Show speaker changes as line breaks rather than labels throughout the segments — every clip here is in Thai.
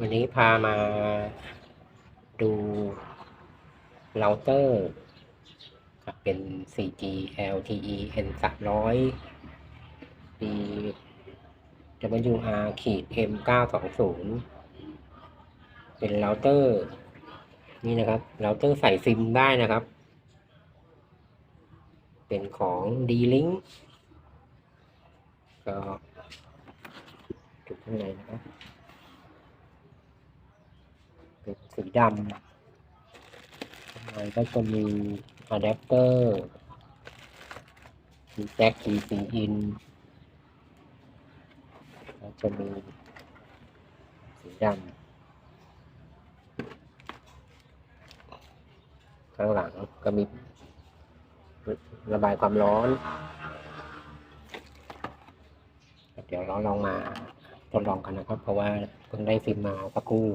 วันนี้พามาดูเราเตอร์ครับเป็น 4G LTE N 300 D WR ขีด M 920เป็นเราเตอร์ นี่นะครับเราเตอร์ใส่ซิมได้นะครับ เป็นของ D-Link ก็ดูข้างในนะครับ เป็นสีดำข้างในก็จะมีอะแดปเตอร์มีแจ็ค PC in แล้วจะมีสีดำข้างหลังก็มีระบายความร้อน เดี๋ยวเราลองมาทดลองกันนะครับ เพราะว่าเพิ่งได้ซิล์มมาสักครู่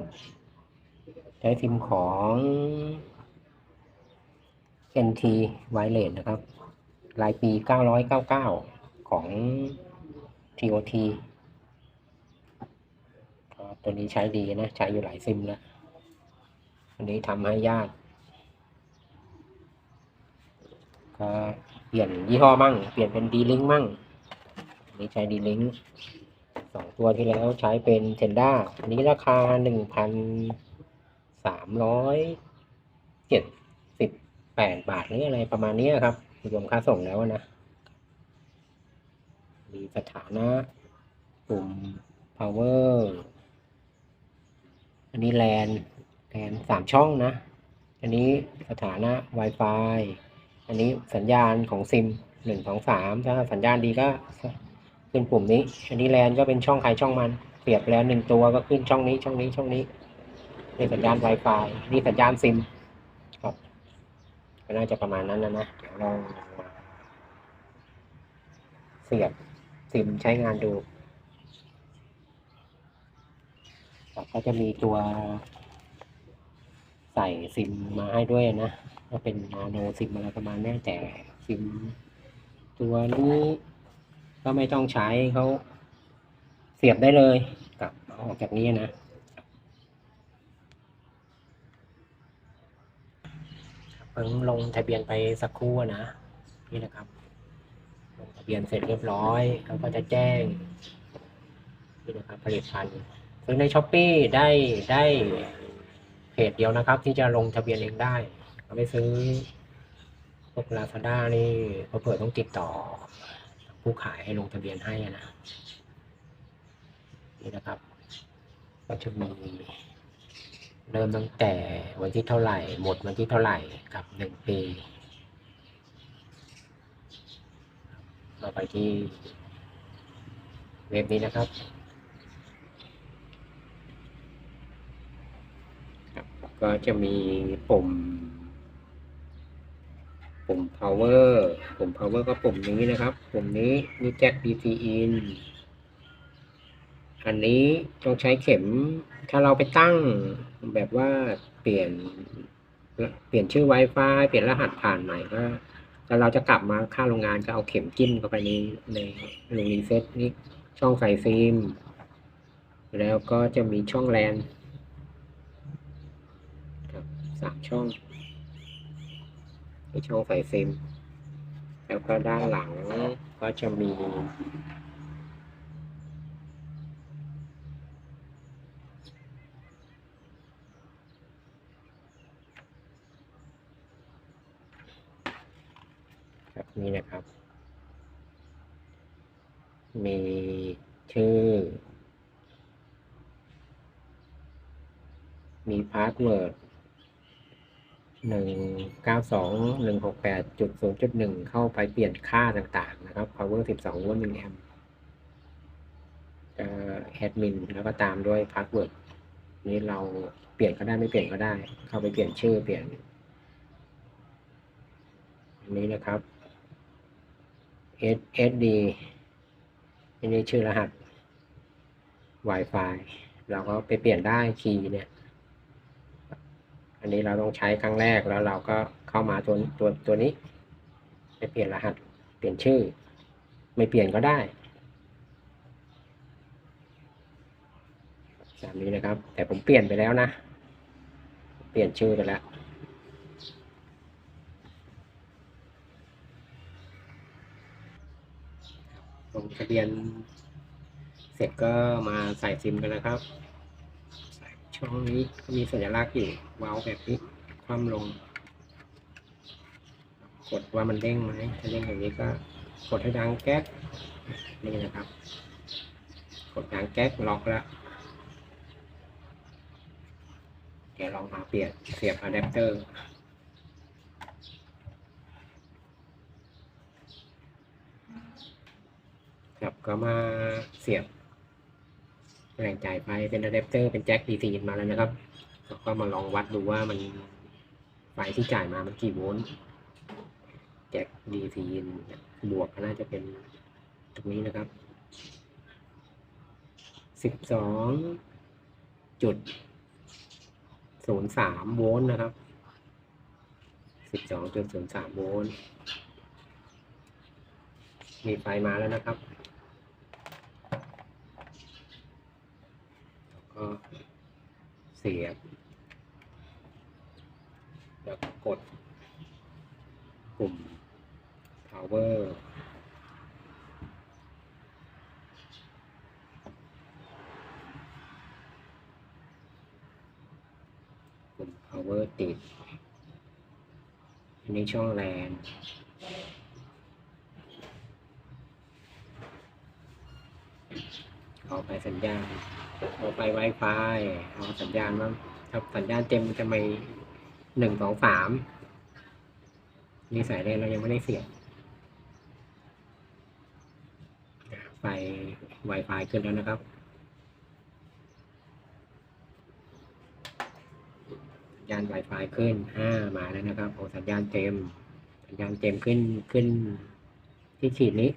ได้ซิมของ NT Wireless นะครับ รายปี 999 ของ TOT ตัวนี้ใช้ดีนะ ใช้อยู่หลายซิมแล้วอันนี้ทำให้ญาติก็เปลี่ยนยี่ห้อมั่ง เปลี่ยนเป็น D-Link มั่งอันนี้ใช้ D-Link สองตัวที่แล้วใช้เป็นเทนด้าอันนี้ราคาหนึ่งพัน สามร้อยเจ็ดสิบแปดบาทหรืออะไรประมาณนี้ครับรวมค่าส่งแล้วนะ มีสถานะปุ่ม power อันนี้แลนแลนสามช่องนะ อันนี้สถานะ Wi-Fi อันนี้สัญญาณของซิมหนึ่งสองสามถ้าสัญญาณดีก็ขึ้นปุ่มนี้ อันนี้แลนก็เป็นช่องใครช่องมัน เปรียบแลนหนึ่งตัวก็ขึ้นช่องนี้ช่องนี้ช่องนี้ นี่สัญญาณ Wi-Fi นี่สัญญาณซิมครับก็น่าจะประมาณนั้นนะนะเดี๋ยวลองมาเสียบซิมใช้งานดูก็จะมีตัวใส่ซิมมาให้ด้วยนะก็เป็นนาโนซิมอะไรประมาณนี้แต่ซิม ตัวนี้ก็ไม่ต้องใช้เขาเสียบได้เลยกับออกจากนี้นะ เพิ่งลงทะเบียนไปสักครู่นะนี่นะครับ ลงทะเบียนเสร็จเรียบร้อยเขาก็จะแจ้งนี่นะครับผลิตภัณฑ์ซื้อในช้อปปีได้ได้เพจเดียวนะครับ ที่จะลงทะเบียนเองได้เราไม่ซื้อพวกลาซาด้านี่เผื่อๆต้องติดต่อ ผู้ขายให้ลงทะเบียนให้นะนี่นะครับก็จะมี เริ่มตั้งแต่วันที่เท่าไหร่ หมดวันที่เท่าไหร่กับหนึ่งปีเราไปที่เว็บนี้นะครับครับ ก็จะมีปุ่ม ปุ่ม power ปุ่ม power ก็ปุ่มนี้นะครับ ปุ่มนี้มีแจ็ค DC in อันนี้ต้องใช้เข็ม ถ้าเราไปตั้งแบบว่าเปลี่ยน เปลี่ยนชื่อ Wi-Fi เปลี่ยนรหัสผ่านใหม่ก็แต่เราจะกลับมาค่าโรงงานก็เอาเข็มจิ้มเข้าไปในในในรีเซ็ตนี่ช่องใส่ฟิล์ม แล้วก็จะมีช่องแลนครับสามช่องในช่องใส่ฟิล์ม แล้วก็ด้านหลังก็จะมี ครับนี่นะครับ มีชื่อ มีพาสเวิร์ดหนึ่งเก้าสองหนึ่งหกแปดจุดศูนย์จุดหนึ่งเข้าไปเปลี่ยนค่าต่างๆนะครับ power สิบสองโวลต์หนึ่งแอมป์แอดมินแล้วก็ตามด้วยพาสเวิร์ดนี้เราเปลี่ยนก็ได้ไม่เปลี่ยนก็ได้ เข้าไปเปลี่ยนชื่อเปลี่ยนอันนี้นะครับ SSD อันนี้ชื่อรหัส Wi-Fi เราก็ไปเปลี่ยนได้คีย์เนี่ย อันนี้เราต้องใช้ครั้งแรกแล้วเราก็เข้ามาตัวตัวตัวนี้ ไปเปลี่ยนรหัส เปลี่ยนชื่อ ไม่เปลี่ยนก็ได้โอเคตามนี้นะครับ แต่ผมเปลี่ยนไปแล้วนะ เปลี่ยนชื่อไปแล้ว ลงทะเบียน เสร็จก็มาใส่ซิมกันนะครับ ช่องนี้ก็มีสัญลักษณ์อยู่วาล์วแบบนี้คว่ำลง กดว่ามันเด้งไหมถ้าเด้งอย่างนี้ก็กดให้ดังแก๊กนี่นะครับ กดดังแก๊กล็อกแล้วเดี๋ยวลองหาเปลี่ยนเสียบอะแดปเตอร์ ครับก็มาเสียบแหล่งจ่ายไฟเป็นอะแดปเตอร์เป็นแจ็คดีซีมาแล้วนะครับแล้วก็มาลองวัดดูว่ามันไฟที่จ่ายมามันกี่โวลต์แจ็คดีซีบวกก็น่าจะเป็นตรงนี้นะครับสิบสองจุดศูนย์สามโวลต์นะครับสิบสองจุดศูนย์สามโวลต์มีไฟมาแล้วนะครับ ก็ เสียบ แล้วกดปุ่ม power ปุ่ม power ติด อันนี้ช่องแลนเอาไปสัญญาณ เอาไป Wi-Fi เอาสัญญาณว่าถ้าสัญญาณเต็มจะมีหนึ่งสองสามนี่สายแรกเรายังไม่ได้เสียบไฟ Wi-Fi ขึ้นแล้วนะครับสัญญาณ Wi-Fi ขึ้นห้ามาแล้วนะครับโอ้สัญญาณเต็ม สัญญาณเต็มขึ้นขึ้นที่ขีดนี้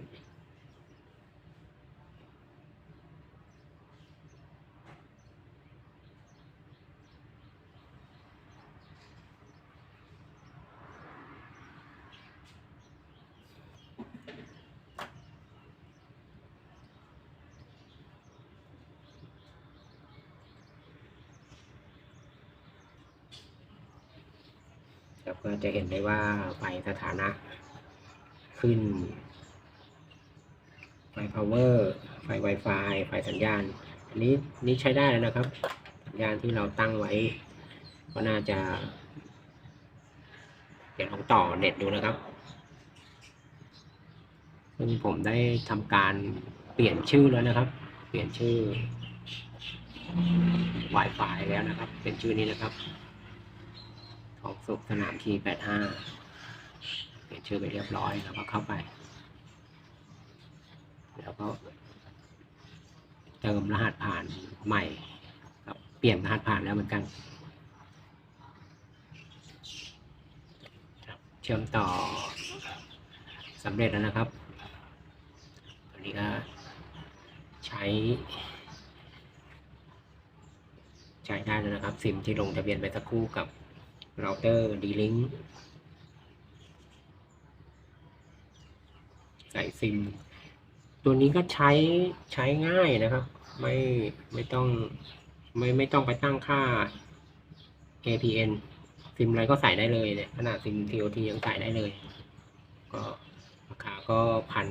ครับก็จะเห็นได้ว่าไฟสถานะขึ้น ไฟ power ไฟ Wi-Fi ไฟสัญญาณ อันนี้นี่ใช้ได้แล้วนะครับ สัญญาณที่เราตั้งไว้ ก็น่าจะ เดี๋ยวลองต่อเน็ตดูนะครับซึ่งผมได้ทำการเปลี่ยนชื่อแล้วนะครับ เปลี่ยนชื่อ Wi-Fi แล้วนะครับ เป็นชื่อนี้นะครับ ทองสุขสนามทีแปดห้าเปลี่ยนชื่อไปเรียบร้อยแล้วก็เข้าไป แล้วก็เติมรหัสผ่านใหม่เปลี่ยนรหัสผ่านแล้วเหมือนกันเชื่อมต่อสำเร็จแล้วนะครับตอนนี้ก็ใช้ใช้ได้แล้วนะครับ ซิมที่ลงทะเบียนไปสักครู่กับ เราเตอร์ดีลิงใส่ซิม ตัวนี้ก็ใช้ใช้ง่ายนะครับ ไม่ไม่ต้องไม่ไม่ต้องไปตั้งค่า APN ซิมอะไรก็ใส่ได้เลยเนี่ยขนาดซิม TOT ยังใส่ได้เลย ก็ราคาก็พัน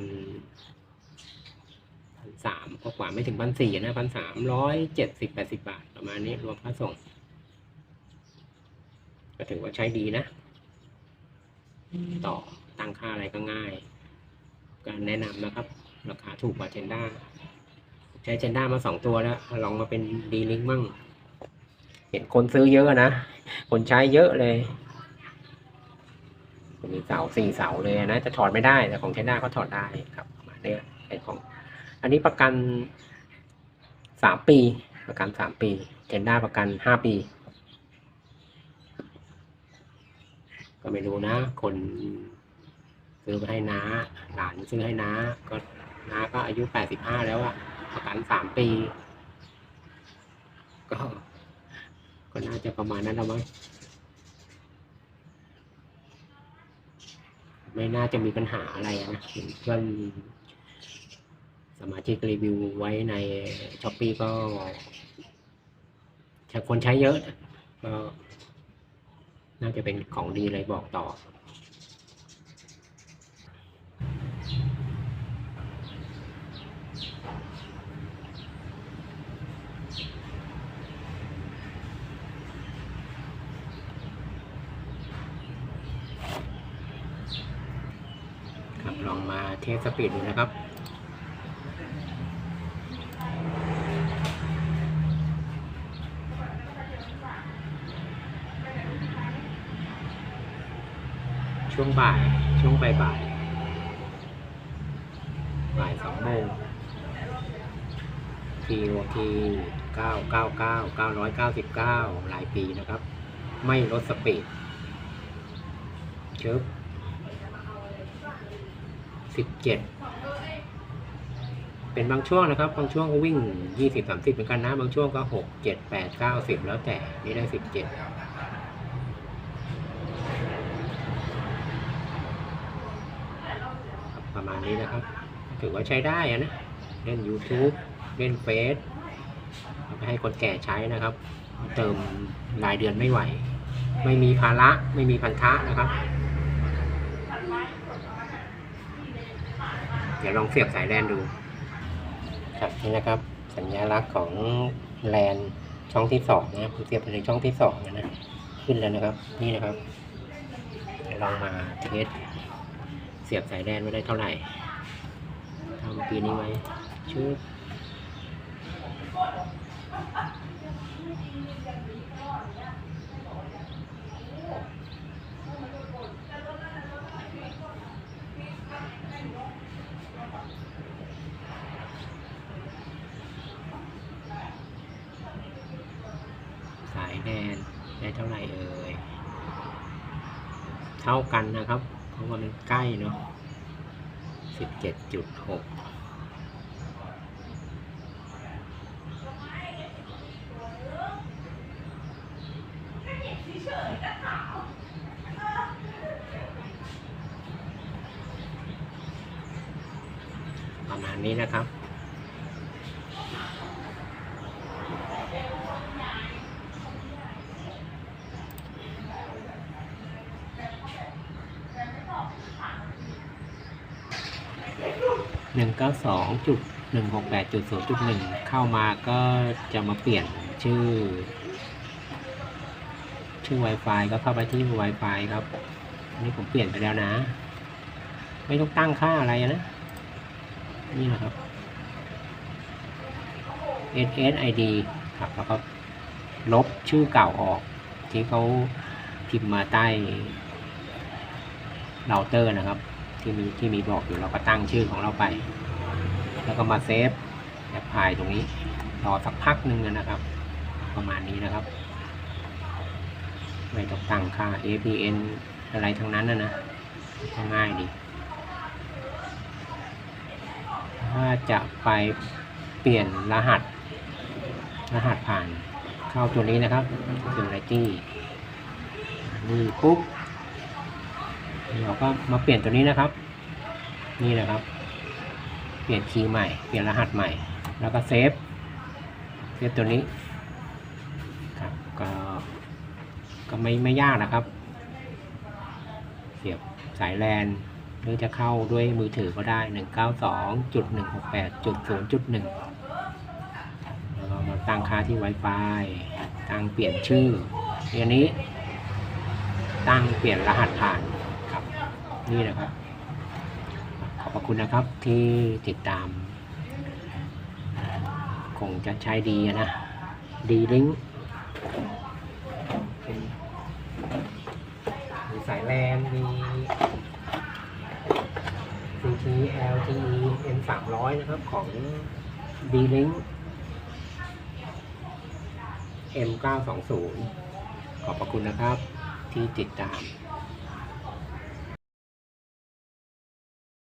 พันสามก็กว่าไม่ถึงพันสี่นะพันสามร้อยเจ็ดสิบแปดสิบบาท ประมาณนี้รวมค่าส่ง ก็ถือว่าใช้ดีนะ ต่อตั้งค่าอะไรก็ง่าย การแนะนำนะครับ ราคาถูกกว่าเจนด้าใช้เจนด้ามาสองตัวแล้ว ลองมาเป็นดีลิงมั่ง เห็นคนซื้อเยอะนะ คนใช้เยอะเลย มีเสาสี่เสาเลยนะ จะถอดไม่ได้ แต่ของเจนด้าเขาถอดได้ครับมาณนี้เป็นของ อันนี้ประกันสามปี ประกันสามปี เจนด้าประกันห้าปี ก็ไม่รู้นะ คนซื้อไปให้น้าหลานซื้อให้น้าก็น้าก็อายุแปดสิบห้าแล้วอะประกันสามปี ก็ ก็น่าจะประมาณนั้นแล้วมั้งไม่น่าจะมีปัญหาอะไรนะเพื่อนสมาชิกรีวิวไว้ในช้อปปีก็คนใช้เยอะก็ น่าจะเป็นของดีเลยบอกต่อ ครับลองมาเทสสปีดดูนะครับ ช่วงบ่าย ช่วงบ่ายบ่ายบ่ายสองโมง TOT 999 999รายปีนะครับ ไม่ลดสปีดเชิบ17เจ็ดเป็นบางช่วงนะครับ บางช่วงก็วิ่ง20 30เหมือนกันนะ บางช่วงก็6 7 8 9 10แล้วแต่ นี่ได้17ครับ ประมาณนี้นะครับ ถือว่าใช้ได้นะ เล่น YouTube เล่นเฟซให้คนแก่ใช้นะครับ เติมรายเดือนไม่ไหว ไม่มีภาระ ไม่มีพันธะนะครับ เดี๋ยวลองเสียบสายแลนดู ครับนี่นะครับ สัญลักษณ์ของแลนช่องที่สองนะผมเสียบไปในช่องที่สองนะนะขึ้นแล้วนะครับ นี่นะครับเดี๋ยวลองมาเทส เสียบสายแดนไว้ได้เท่าไหร่ทำเมื่อกี้นี้ไว้ชื่อสายแดนได้เท่าไหร่เอ่ย เท่ากันนะครับ เพราะว่ามันใกล้เนาะสิบเจ็ดจุดหกประมาณนี้นะครับ 2.168.0.1 เข้ามาก็จะมาเปลี่ยนชื่อ ชื่อ Wi-Fi ก็เข้าไปที่ Wi-Fi ครับนี่ผมเปลี่ยนไปแล้วนะ ไม่ต้องตั้งค่าอะไรนะ นี่นะครับ SSID ครับแล้วก็ลบชื่อเก่าออก ที่เขาพิมพ์มาใต้เราเตอร์นะครับ ที่มีที่มีบอกอยู่เราก็ตั้งชื่อของเราไป แล้วก็มาเซฟแอปพลายตรงนี้รอสักพักหนึ่งนะครับ ประมาณนี้นะครับ ไม่ต้องตั้งค่า APN อะไรทั้งนั้นนะนะง่ายดีถ้าจะไปเปลี่ยนรหัส รหัสผ่านเข้าตัวนี้นะครับ Security นี่ปุ๊บเราก็มาเปลี่ยนตัวนี้นะครับ นี่นะครับ เปลี่ยนคีย์ใหม่ เปลี่ยนรหัสใหม่ แล้วก็เซฟ เซฟตัวนี้ ครับ ก็ ก็ไม่ไม่ยากนะครับ เสียบสายแลนหรือจะเข้าด้วยมือถือก็ได้ 192.168.0.1 แล้วก็มาตั้งค่าที่ Wi-Fi ตั้งเปลี่ยนชื่ออันนี้ ตั้งเปลี่ยนรหัสผ่านครับ นี่นะครับขอบ พระคุณนะครับที่ติดตาม คงจะใช้ดีนะดีลิงก์มีสายแลนมี CT LTE M 300นะครับของ D-Link M 920ขอบพระคุณนะครับที่ติดตาม